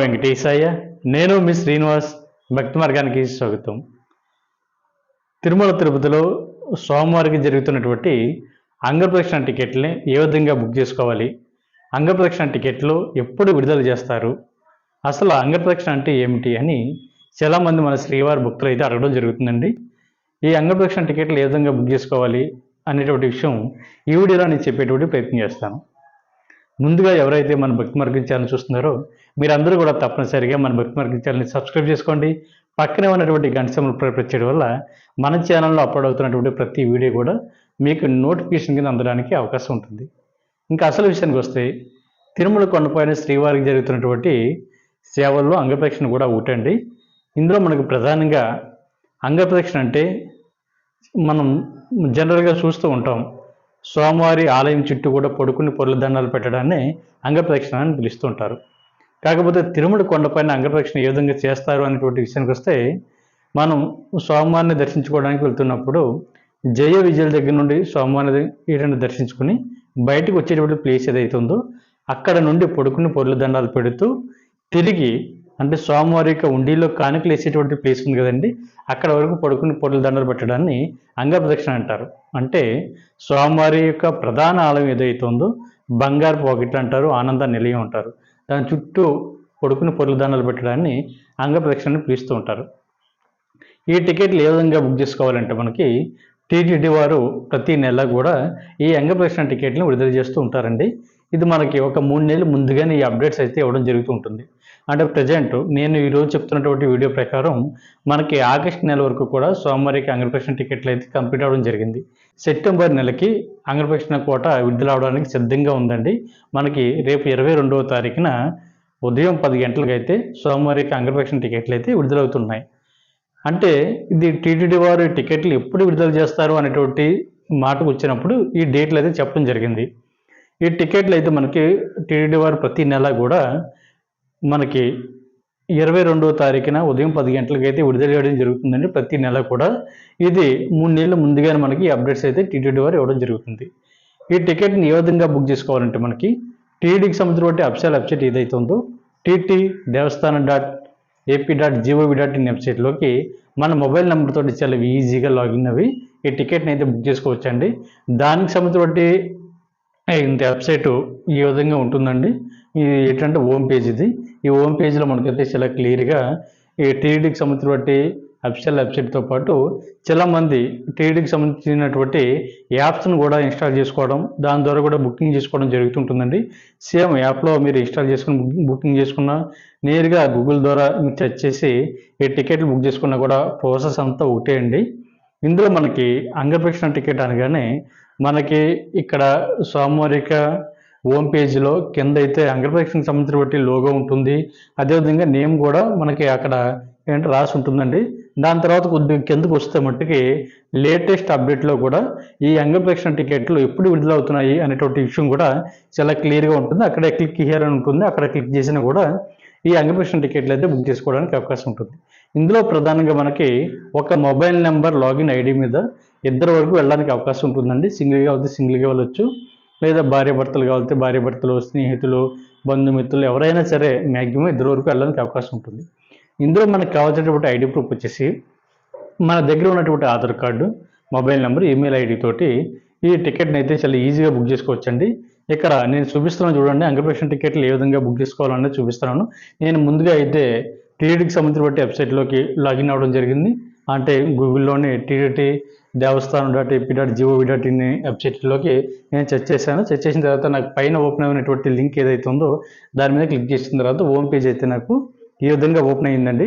వెంకటేశాయ నేను మీ శ్రీనివాస్ భక్తి మార్గానికి స్వాగతం. తిరుమల తిరుపతిలో సోమవారికి జరుగుతున్నటువంటి అంగప్రదక్షిణ టికెట్ని ఏ విధంగా బుక్ చేసుకోవాలి? అంగప్రదక్షిణ టికెట్లు ఎప్పుడు విడుదల చేస్తారు? అసలు అంగప్రదక్షిణ అంటే ఏమిటి అని చాలామంది మన శ్రీవారి భక్తులు అయితే అడగడం జరుగుతుందండి. ఈ అంగప్రదక్షిణ టికెట్లు ఏ విధంగా బుక్ చేసుకోవాలి అనేటువంటి విషయం ఈ వీడియోలో నేను చెప్పేటువంటి ప్రయత్నం చేస్తాను. ముందుగా ఎవరైతే మన భక్తి మార్గం ఛానల్ చూస్తున్నారో మీరందరూ కూడా తప్పనిసరిగా మన బుక్ మార్గం ఛానల్ని సబ్స్క్రైబ్ చేసుకోండి. పక్కనే ఉన్నటువంటి గంట సింబల్ చేయడం వల్ల మన ఛానల్లో అప్లోడ్ అవుతున్నటువంటి ప్రతి వీడియో కూడా మీకు నోటిఫికేషన్ కింద అందడానికి అవకాశం ఉంటుంది. ఇంకా అసలు విషయానికి వస్తే తిరుమల కొండపైన శ్రీవారికి జరుగుతున్నటువంటి సేవల్లో అంగప్రదక్షిణ కూడా ఒకటండి ఇందులో మనకు ప్రధానంగా అంగప్రదక్షిణ అంటే మనం జనరల్గా చూస్తూ ఉంటాం. సోమవారి ఆలయం చుట్టూ కూడా పడుకుని పొరుల దండాలు పెట్టడాన్ని అంగప్రదక్షిణ అని పిలుస్తుంటారు. కాకపోతే తిరుమల కొండపైన అంగప్రదక్షిణ ఏ విధంగా చేస్తారు అనేటువంటి విషయానికి వస్తే మనం స్వామివారిని దర్శించుకోవడానికి వెళ్తున్నప్పుడు జయ విజయల దగ్గర నుండి స్వామివారిని ఈడని దర్శించుకుని బయటకు వచ్చేటువంటి ప్లేస్ ఏదైతే ఉందో అక్కడ నుండి పడుకుని పొర్ల దండాలు పెడుతూ తిరిగి అంటే స్వామివారి యొక్క ఉండిలో కానుకలు వేసేటువంటి ప్లేస్ ఉంది కదండి అక్కడ వరకు పడుకుని పొరుల దండలు పెట్టడాన్ని అంగప్రదక్షిణ అంటారు. అంటే స్వామివారి యొక్క ప్రధాన ఆలయం ఏదైతే ఉందో బంగారు పాకెట్ అంటారు ఆనంద నిలయం అంటారు. దాని చుట్టూ కొడుకుని పొర్ల పెట్టడాన్ని అంగప్రదక్షిణ అని పిలుస్తూ ఉంటారు. ఈ టికెట్లు ఏ విధంగా బుక్ చేసుకోవాలంటే మనకి టీటీడీ వారు ప్రతి నెల కూడా ఈ అంగప్రదక్షిణ టికెట్లను విడుదల చేస్తూ ఉంటారండి. ఇది మనకి ఒక మూడు నెలలు ముందుగానే ఈ అప్డేట్స్ అయితే ఇవ్వడం జరుగుతూ ఉంటుంది. అంటే ప్రజెంట్ నేను ఈరోజు చెప్తున్నటువంటి వీడియో ప్రకారం మనకి ఆగస్ట్ నెల వరకు కూడా సోమవారికి అంగప్రదక్షిణ టికెట్లు అయితే కంప్లీట్ అవ్వడం జరిగింది. సెప్టెంబర్ నెలకి అంగప్రదక్షిణ కోట విడుదల అవడానికి సిద్ధంగా ఉందండి. మనకి రేపు ఇరవై రెండవ తారీఖున ఉదయం పది గంటలకు అయితే సోమవారికి అంగప్రదక్షిణ టికెట్లు అయితే విడుదలవుతున్నాయి. అంటే ఇది టీటీడీ వారు టికెట్లు ఎప్పుడు విడుదల చేస్తారు అనేటువంటి మాటకు వచ్చినప్పుడు ఈ డేట్లు అయితే చెప్పడం జరిగింది. ఈ టికెట్లు అయితే మనకి టీటీడీ వారు ప్రతి నెల కూడా మనకి ఇరవై రెండవ తారీఖున ఉదయం పది గంటలకు అయితే విడుదల చేయడం జరుగుతుందండి. ప్రతి నెల కూడా ఇది మూడు నెలల ముందుగానే మనకి అప్డేట్స్ అయితే టీటీడీ వారు ఇవ్వడం జరుగుతుంది. ఈ టికెట్ని ఏ విధంగా బుక్ చేసుకోవాలంటే మనకి టీడీకి సంబంధించిన బట్టి అఫిషియల్ వెబ్సైట్ ఏదైతే ఉందో TT Devasthanam dot AP dot gov dot in వెబ్సైట్లోకి మన మొబైల్ నెంబర్ తోటి చాలా ఈజీగా లాగిన్ అవి ఈ టికెట్ని అయితే బుక్ చేసుకోవచ్చండి. దానికి సంబంధించిన ఇంత వెబ్సైట్ ఈ విధంగా ఉంటుందండి. ఇది ఏంటంటే హోమ్ పేజ్ ఇది. ఈ హోమ్ పేజ్లో మనకైతే చాలా క్లియర్గా ఈ టీడీకి సంబంధించినటువంటి అఫిషియల్ వెబ్సైట్తో పాటు చాలామంది టీడీకి సంబంధించినటువంటి యాప్స్ను కూడా ఇన్స్టాల్ చేసుకోవడం దాని ద్వారా కూడా బుకింగ్ చేసుకోవడం జరుగుతుంటుందండి. సేమ్ యాప్లో మీరు ఇన్స్టాల్ చేసుకుని బుకింగ్ చేసుకున్న నేరుగా గూగుల్ ద్వారా మీరు సెర్చ్ చేసి ఈ టికెట్లు బుక్ చేసుకున్నా కూడా ప్రాసెస్ అంతా ఒకటే అండి. ఇందులో మనకి అంగప్రక్షణ టికెట్ అనగానే మనకి ఇక్కడ సామూహిక హోమ్ పేజీలో కింద అయితే అంగప్రక్షణకు సంబంధించిన బట్టి లోగో ఉంటుంది అదేవిధంగా నేమ్ కూడా మనకి అక్కడ ఏంటంటే రాసి ఉంటుందండి. దాని తర్వాత కొద్దిగా కిందకు వస్తే మట్టుకి లేటెస్ట్ అప్డేట్లో కూడా ఈ అంగప్రక్షణ టికెట్లు ఎప్పుడు విడుదలవుతున్నాయి అనేటువంటి విషయం కూడా చాలా క్లియర్గా ఉంటుంది. అక్కడే క్లిక్ హియర్ అని ఉంటుంది. అక్కడ క్లిక్ చేసినా కూడా ఈ అంగప్రక్షణ టికెట్లు అయితే బుక్ చేసుకోవడానికి అవకాశం ఉంటుంది. ఇందులో ప్రధానంగా మనకి ఒక మొబైల్ నెంబర్ లాగిన్ ఐడి మీద ఇద్దరు వరకు వెళ్ళడానికి అవకాశం ఉంటుందండి. సింగిల్గా వెళ్తే సింగిల్గా వెళ్ళొచ్చు. లేదా భార్య భర్తలు కావాలంటే భార్య భర్తలు స్నేహితులు బంధుమిత్రులు ఎవరైనా సరే మ్యాక్సిమం ఇద్దరు వరకు వెళ్ళడానికి అవకాశం ఉంటుంది. ఇందులో మనకు కావాల్సినటువంటి ఐడి ప్రూఫ్ వచ్చేసి మన దగ్గర ఉన్నటువంటి Aadhaar card mobile number email ID తోటి ఈ టికెట్ని అయితే చాలా ఈజీగా బుక్ చేసుకోవచ్చండి. ఇక్కడ నేను చూపిస్తున్నాను చూడండి అంగప్రదక్షిణ టికెట్లు ఏ విధంగా బుక్ చేసుకోవాలన్నది చూపిస్తున్నాను. నేను ముందుగా అయితే టీడీకి సంబంధించిన వెబ్సైట్లోకి లాగిన్ అవ్వడం జరిగింది. అంటే గూగుల్లోని TTD Devasthanam dot AP dot gov dot in వెబ్సైట్లోకి నేను చెక్ చేశాను. చెక్ చేసిన తర్వాత నాకు పైన ఓపెన్ అయినటువంటి లింక్ ఏదైతే ఉందో దాని మీద క్లిక్ చేసిన తర్వాత హోమ్ పేజ్ అయితే నాకు ఈ విధంగా ఓపెన్ అయ్యిందండి.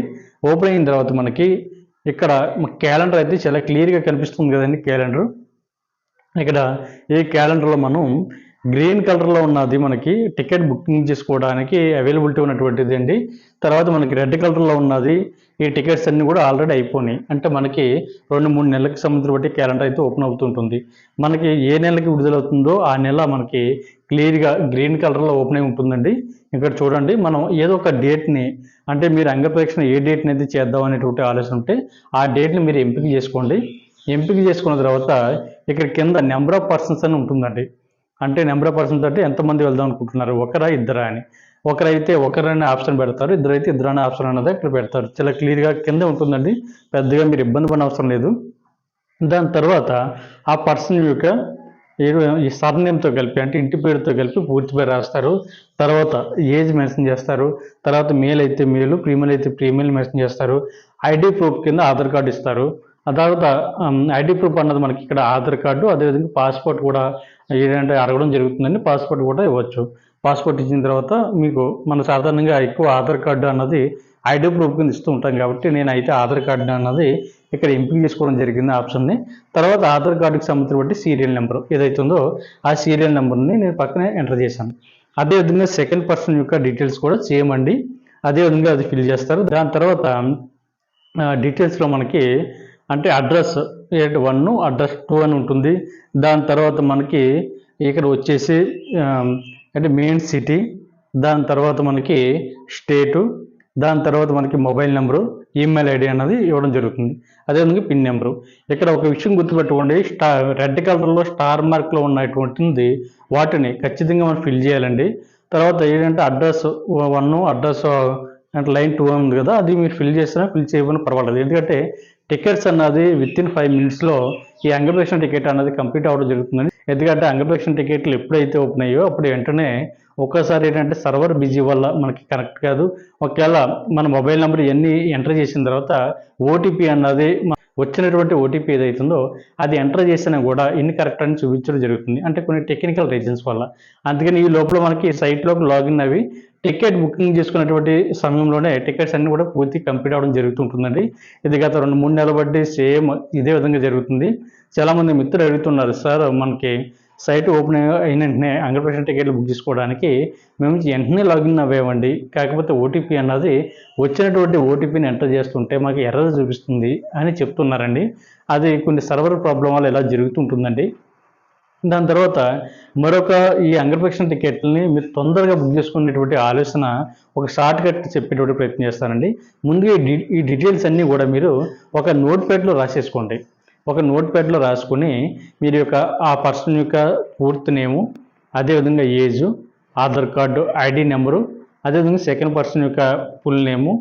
ఓపెన్ అయిన తర్వాత మనకి ఇక్కడ క్యాలెండర్ అయితే చాలా క్లియర్గా కనిపిస్తుంది కదండి క్యాలెండర్. ఇక్కడ ఈ క్యాలెండర్లో మనం గ్రీన్ కలర్లో ఉన్నది మనకి టికెట్ బుకింగ్ చేసుకోవడానికి అవైలబిలిటీ ఉన్నటువంటిది అండి. తర్వాత మనకి రెడ్ కలర్లో ఉన్నది. ఈ టికెట్స్ అన్నీ కూడా ఆల్రెడీ అయిపోయినాయి. అంటే మనకి రెండు మూడు నెలలకు సంబంధించిన బట్టి క్యాలెండర్ అయితే ఓపెన్ అవుతుంటుంది. మనకి ఏ నెలకి విడుదలవుతుందో ఆ నెల మనకి క్లియర్గా గ్రీన్ కలర్లో ఓపెన్ అయి ఉంటుందండి. ఇక్కడ చూడండి మనం ఏదో ఒక డేట్ని అంటే మీరు అంగప్రదక్షిణ ఏ డేట్ని అయితే చేద్దాం అనేటువంటి ఆలోచన ఉంటే ఆ డేట్ని మీరు ఎంపిక చేసుకోండి. ఎంపిక చేసుకున్న తర్వాత ఇక్కడ కింద నెంబర్ ఆఫ్ పర్సన్స్ అని ఉంటుందండి. అంటే నెంబర్ ఆఫ్ పర్సన్స్ అంటే ఎంతమంది వెళ్దాం అనుకుంటున్నారు? ఒకరా ఇద్దరా అని. ఒకరైతే ఒకరనే ఆప్షన్ పెడతారు ఇద్దరైతే ఇద్దరు అనే ఆప్షన్ అన్నది ఇక్కడ పెడతారు. చాలా క్లియర్గా కింద ఉంటుందండి పెద్దగా మీరు ఇబ్బంది పడిన అవసరం లేదు. దాని తర్వాత ఆ పర్సన్ యొక్క ఈ సర్నేమ్తో కలిపి అంటే ఇంటి పేరుతో కలిపి పూర్తి పేరు రాస్తారు. తర్వాత ఏజ్ మెన్షన్ చేస్తారు. తర్వాత మేల్ అయితే మేలు ప్రీమేల్ అయితే ప్రీమేల్ మెన్షన్ చేస్తారు. ఐడి ప్రూఫ్ కింద ఆధార్ కార్డు ఇస్తారు. ఆ తర్వాత ఐడి ప్రూఫ్ అన్నది మనకి ఇక్కడ ఆధార్ కార్డు అదేవిధంగా పాస్పోర్ట్ కూడా ఏంటంటే అడగడం జరుగుతుందండి. పాస్పోర్ట్ కూడా ఇవ్వచ్చు. పాస్పోర్ట్ ఇచ్చిన తర్వాత మీకు మన సాధారణంగా ఎక్కువ ఆధార్ కార్డు అన్నది ఐడి ప్రూఫ్ కింద ఇస్తూ ఉంటాం కాబట్టి నేను అయితే ఆధార్ కార్డు అన్నది ఇక్కడ ఎంపిక చేసుకోవడం జరిగింది ఆప్షన్ని. తర్వాత ఆధార్ కార్డుకి సంబంధించిన బట్టి సీరియల్ నెంబర్ ఏదైతుందో ఉందో ఆ సీరియల్ నెంబర్ని నేను పక్కనే ఎంటర్ చేశాను. అదేవిధంగా సెకండ్ పర్సన్ యొక్క డీటెయిల్స్ కూడా సేమ్ అండి. అదేవిధంగా అది ఫిల్ చేస్తారు. దాని తర్వాత డీటెయిల్స్లో మనకి అంటే address eight one address two అని ఉంటుంది. దాని తర్వాత మనకి ఇక్కడ వచ్చేసి అంటే మెయిన్ సిటీ దాని తర్వాత మనకి స్టేటు దాని తర్వాత మనకి మొబైల్ నెంబరు ఈమెయిల్ ఐడి అనేది ఇవ్వడం జరుగుతుంది. అదేవిధంగా పిన్ నెంబరు. ఇక్కడ ఒక విషయం గుర్తుపెట్టుకోండి స్టార్ రెడ్ కలర్లో స్టార్ మార్క్లో ఉన్నటువంటిది వాటిని ఖచ్చితంగా మనం ఫిల్ చేయాలండి. తర్వాత ఏంటంటే అడ్రస్ వన్ అడ్రస్ అంటే లైన్ టూ ఉంది కదా అది మీరు ఫిల్ చేసినా ఫిల్ చేయకపోయినా పర్వాలేదు. ఎందుకంటే టికెట్స్ అన్నది విత్ ఇన్ ఫైవ్ మినిట్స్లో ఈ అంగప్రదక్షిణ టికెట్ అన్నది కంప్లీట్ అవ్వడం జరుగుతుందని ఎందుకంటే అంగప్రదక్షిణ టికెట్లు ఎప్పుడైతే ఓపెన్ అయ్యో అప్పుడు వెంటనే ఒక్కసారి ఏంటంటే సర్వర్ బిజీ వల్ల మనకి కనెక్ట్ కాదు. ఒకవేళ మన మొబైల్ నెంబర్ ఇవన్నీ ఎంటర్ చేసిన తర్వాత ఓటీపీ అన్నది వచ్చినటువంటి ఓటీపీ ఏదైతుందో అది ఎంటర్ చేసినా కూడా ఇన్కరెక్ట్ అని చూపించడం జరుగుతుంది. అంటే కొన్ని టెక్నికల్ రీజన్స్ వల్ల. అందుకని ఈ లోపల మనకి సైట్లోకి లాగిన్ అవి టికెట్ బుకింగ్ చేసుకున్నటువంటి సమయంలోనే టికెట్స్ అన్ని కూడా పూర్తి కంప్లీట్ అవ్వడం జరుగుతుంటుందండి. ఇది గత రెండు మూడు నెలల బట్టి సేమ్ ఇదే విధంగా జరుగుతుంది. చాలామంది మిత్రులు అడుగుతున్నారు సార్ మనకి సైట్ ఓపెన్ అయిన వెంటనే అంగప్రదర్శన టికెట్లు బుక్ చేసుకోవడానికి మేము వెంటనే లాగిన్ అవ్వేవండి. కాకపోతే ఓటీపీ అన్నది వచ్చినటువంటి ఓటీపీని ఎంటర్ చేస్తుంటే మాకు ఎర్రర్ చూపిస్తుంది అని చెప్తున్నారండి. అది కొన్ని సర్వర్ ప్రాబ్లం వల్ల ఇలా జరుగుతుంటుందండి. దాని తర్వాత మరొక ఈ అంగప్రదక్షిణ టికెట్లని మీరు తొందరగా బుక్ చేసుకునేటువంటి ఆలోచన ఒక షార్ట్ కట్ చెప్పేటువంటి ప్రయత్నం చేస్తానండి. ముందుగా ఈ ఈ డీటెయిల్స్ అన్నీ కూడా మీరు ఒక నోట్ ప్యాడ్లో రాసేసుకోండి. ఒక నోట్ ప్యాడ్లో రాసుకుని మీరు యొక్క ఆ పర్సన్ యొక్క పూర్తి నేము అదేవిధంగా age Aadhaar card ID number అదేవిధంగా సెకండ్ పర్సన్ యొక్క ఫుల్ నేము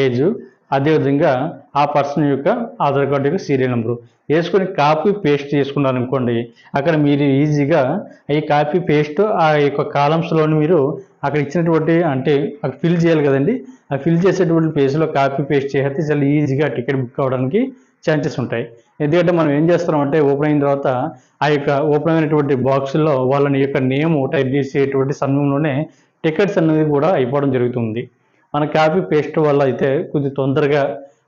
ఏజు అదేవిధంగా ఆ పర్సన్ యొక్క ఆధార్ కార్డు యొక్క సీరియల్ నెంబరు. వేసుకొని కాపీ పేస్ట్ చేసుకున్నారనుకోండి అక్కడ మీరు ఈజీగా ఈ కాపీ పేస్ట్ ఆ యొక్క కాలమ్స్లోని మీరు అక్కడ ఇచ్చినటువంటి అంటే అక్కడ ఫిల్ చేయాలి కదండి. ఆ ఫిల్ చేసేటువంటి పేజ్లో కాపీ పేస్ట్ చేస్తే చాలా ఈజీగా టికెట్ బుక్ అవ్వడానికి ఛాన్సెస్ ఉంటాయి. ఎందుకంటే మనం ఏం చేస్తున్నామంటే ఓపెన్ అయిన తర్వాత ఆ యొక్క ఓపెన్ అయినటువంటి బాక్స్లో వాళ్ళని యొక్క నేమ్ టైప్ చేసేటువంటి సమయంలోనే టికెట్స్ అనేది కూడా అయిపోవడం జరుగుతుంది. మన కాపీ పేస్ట్ వల్ల అయితే కొంచెం తొందరగా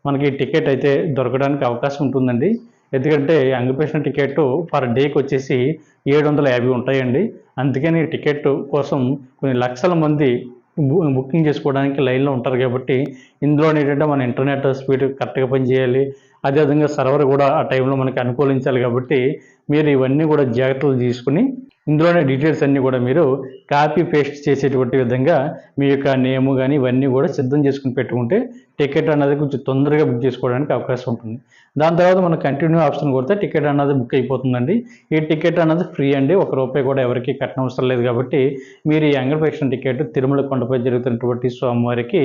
మనకి టికెట్ అయితే దొరకడానికి అవకాశం ఉంటుందండి. ఎందుకంటే అంగపేసిన టికెట్ పర్ డేకి వచ్చేసి ఏడు వందల యాభై ఉంటాయండి. అందుకని టికెట్ కోసం కొన్ని లక్షల మంది బు- బుకింగ్ చేసుకోవడానికి లైన్లో ఉంటారు కాబట్టి ఇందులో ఏంటంటే మన ఇంటర్నెట్ స్పీడ్ కరెక్ట్గా పనిచేయాలి. అదేవిధంగా సర్వర్ కూడా ఆ టైంలో మనకి అనుకూలించాలి కాబట్టి మీరు ఇవన్నీ కూడా జాగ్రత్తలు తీసుకుని ఇందులోనే డీటెయిల్స్ అన్నీ కూడా మీరు కాపీ పేస్ట్ చేసేటువంటి విధంగా మీ యొక్క నేము కానీ ఇవన్నీ కూడా సిద్ధం చేసుకుని పెట్టుకుంటే టికెట్ అన్నది కొంచెం తొందరగా బుక్ చేసుకోవడానికి అవకాశం ఉంటుంది. దాని తర్వాత మనం కంటిన్యూ ఆప్షన్ కొడితే టికెట్ అన్నది బుక్ అయిపోతుందండి. ఈ టికెట్ అన్నది ఫ్రీ అండి. ఒక రూపాయి కూడా ఎవరికి కట్టడం అవసరం లేదు కాబట్టి మీరు ఈ అంగప్రదక్షిణ టికెట్ తిరుమల కొండపై జరుగుతున్నటువంటి స్వామివారికి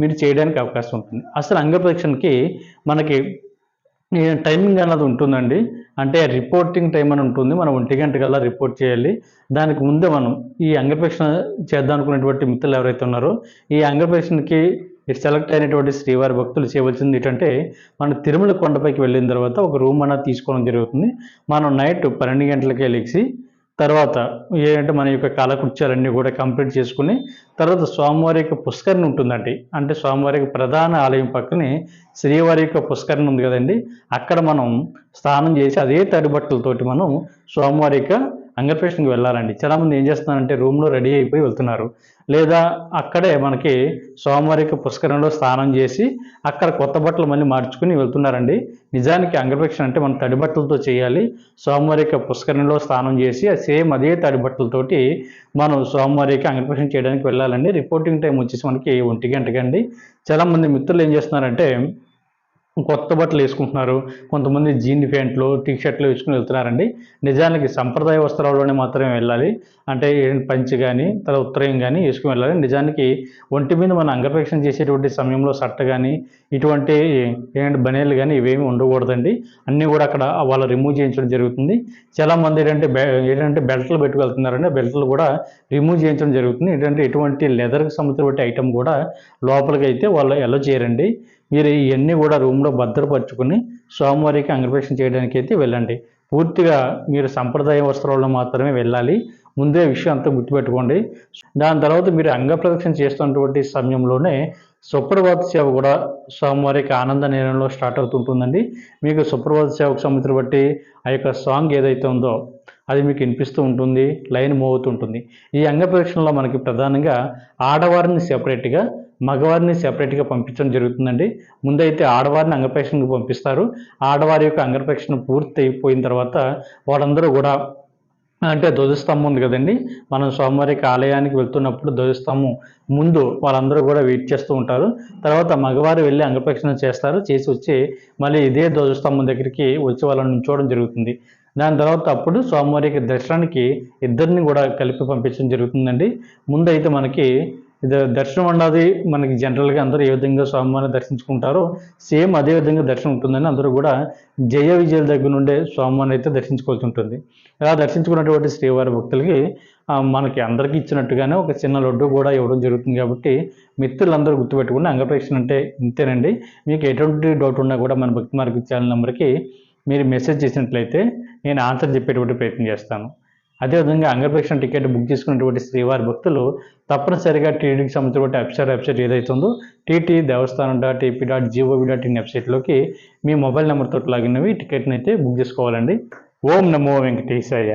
మీరు చేయడానికి అవకాశం ఉంటుంది. అసలు అంగప్రదక్షిణకి మనకి టైమింగ్ అన్నది ఉంటుందండి. అంటే రిపోర్టింగ్ టైం అని ఉంటుంది. మనం ఒంటి గంట కల్లా రిపోర్ట్ చేయాలి. దానికి ముందే మనం ఈ అంగపేక్షణ చేద్దాం అనుకునేటువంటి మిత్రులు ఎవరైతే ఉన్నారో ఈ అంగపేక్షణకి సెలెక్ట్ అయినటువంటి శ్రీవారి భక్తులు చేయవలసింది ఏంటంటే మనం తిరుమల కొండపైకి వెళ్ళిన తర్వాత ఒక రూమ్ అన్నది తీసుకోవడం జరుగుతుంది. మనం నైట్ పన్నెండు గంటలకే లేచి తర్వాత ఏంటంటే మన యొక్క కాలకృత్యాలన్నీ కూడా కంప్లీట్ చేసుకుని తర్వాత స్వామివారి యొక్క పుష్కరణ ఉంటుందండి. అంటే స్వామివారి యొక్క ప్రధాన ఆలయం పక్కనే శ్రీవారి యొక్క పుష్కరణ ఉంది కదండి. అక్కడ మనం స్నానం చేసి అదే తడిబట్టలతోటి మనం స్వామివారి యొక్క అంగప్రదక్షిణకి వెళ్ళాలండి. చాలామంది ఏం చేస్తున్నారంటే రూమ్లో రెడీ అయిపోయి వెళ్తున్నారు. లేదా అక్కడే మనకి సోమవారికి యొక్క పుష్కరంలో స్నానం చేసి అక్కడ కొత్త బట్టలు మళ్ళీ మార్చుకుని వెళ్తున్నారండి. నిజానికి అంగపేక్షణ అంటే మనం తడి బట్టలతో చేయాలి. స్వామివారి యొక్క పుష్కరంలో స్నానం చేసి సేమ్ అదే తడి బట్టలతోటి మనం సోమవారికి యొక్క చేయడానికి వెళ్ళాలండి. రిపోర్టింగ్ టైం వచ్చేసి మనకి ఒంటి గంటకండి. చాలామంది మిత్రులు ఏం చేస్తున్నారంటే కొత్త బట్టలు వేసుకుంటున్నారు. కొంతమంది జీన్ ప్యాంట్లు టీ షర్ట్లు వేసుకుని వెళ్తున్నారండి. నిజానికి సంప్రదాయ వస్త్రాల్లోనే మాత్రమే వెళ్ళాలి. అంటే పంచి కానీ తల ఉత్తరయం కానీ వేసుకుని వెళ్ళాలి. నిజానికి ఒంటి మీద మన అంగపేక్షణ చేసేటువంటి సమయంలో సట్ట కానీ ఇటువంటి ఏంటి బనేలు కానీ ఇవేమి ఉండకూడదండి. అన్నీ కూడా అక్కడ వాళ్ళు రిమూవ్ చేయించడం జరుగుతుంది. చాలా మంది ఏంటంటే బె- ఏంటంటే బెల్ట్లు పెట్టుకెళ్తున్నారండి. బెల్ట్లు కూడా రిమూవ్ చేయించడం జరుగుతుంది. ఏంటంటే ఎటువంటి లెదర్కి సంబంధించిన ఐటమ్ కూడా లోపలికి అయితే వాళ్ళు ఎలా చేయరండి. మీరు ఇవన్నీ కూడా రూమ్లో భద్రపరుచుకుని సోమవారికి అంగప్రక్షణ చేయడానికి అయితే వెళ్ళండి. పూర్తిగా మీరు సంప్రదాయ వస్త్రాల్లో మాత్రమే వెళ్ళాలి. ముందే విషయం అంతా గుర్తుపెట్టుకోండి. దాని తర్వాత మీరు అంగప్రదక్షిణ చేస్తున్నటువంటి సమయంలోనే సుప్రభాత సేవ కూడా స్వామివారికి ఆనంద నేరంలో స్టార్ట్ అవుతుంటుందండి. మీకు సుప్రభాత సేవకు సంబంధించిన బట్టి ఆ యొక్క సాంగ్ ఏదైతే ఉందో అది మీకు వినిపిస్తూ ఉంటుంది లైన్ మూవ్ అవుతుంటుంది. ఈ అంగ ప్రదక్షిణలో మనకి ప్రధానంగా ఆడవారిని సెపరేట్గా మగవారిని సెపరేట్గా పంపించడం జరుగుతుందండి. ముందైతే ఆడవారిని అంగపేక్షణకు పంపిస్తారు. ఆడవారి యొక్క అంగపేక్షణ పూర్తి అయిపోయిన తర్వాత వాళ్ళందరూ కూడా అంటే ధ్వజస్తంభం ఉంది కదండి. మనం స్వామివారికి ఆలయానికి వెళ్తున్నప్పుడు ధ్వజస్తంభం ముందు వాళ్ళందరూ కూడా వెయిట్ చేస్తూ ఉంటారు. తర్వాత మగవారు వెళ్ళి అంగప్రక్షణ చేస్తారు. చేసి వచ్చి మళ్ళీ ఇదే ధ్వజస్తంభం దగ్గరికి వచ్చి వాళ్ళని ఉంచోవడం జరుగుతుంది. దాని తర్వాత అప్పుడు స్వామివారికి దర్శనానికి ఇద్దరిని కూడా కలిపి పంపించడం జరుగుతుందండి. ముందైతే మనకి ఇది దర్శనం అన్నది మనకి జనరల్గా అందరూ ఏ విధంగా స్వామివారిని దర్శించుకుంటారో సేమ్ అదే విధంగా దర్శనం ఉంటుందని అందరూ కూడా జయ విజయాల దగ్గర నుండే స్వామివారిని అయితే దర్శించుకోవాల్సి ఉంటుంది. ఇలా దర్శించుకున్నటువంటి శ్రీవారి భక్తులకి మనకి అందరికీ ఇచ్చినట్టుగానే ఒక చిన్న లడ్డు కూడా ఇవ్వడం జరుగుతుంది కాబట్టి మిత్రులందరూ గుర్తుపెట్టుకుని అంగప్రేక్షణ అంటే ఇంతేనండి. మీకు ఎటువంటి డౌట్ ఉన్నా కూడా మన భక్తి మార్గ ఛానల్ నెంబర్కి మీరు మెసేజ్ చేసినట్లయితే నేను ఆన్సర్ చెప్పేటువంటి ప్రయత్నం చేస్తాను. అదేవిధంగా అంగప్రేక్షణ టికెట్ బుక్ చేసుకున్నటువంటి శ్రీవారి భక్తులు తప్పనిసరిగా టీటీకి సంబంధించినటువంటి వెబ్సైట్ వెబ్సైట్ ఏదైతే ఉందో TT Devasthanam dot AP dot gov dot in వెబ్సైట్లోకి మీ మొబైల్ నెంబర్తో లాగిన్ అవి టికెట్ని అయితే బుక్ చేసుకోవాలండి. ఓం నమో వెంకటేశాయ.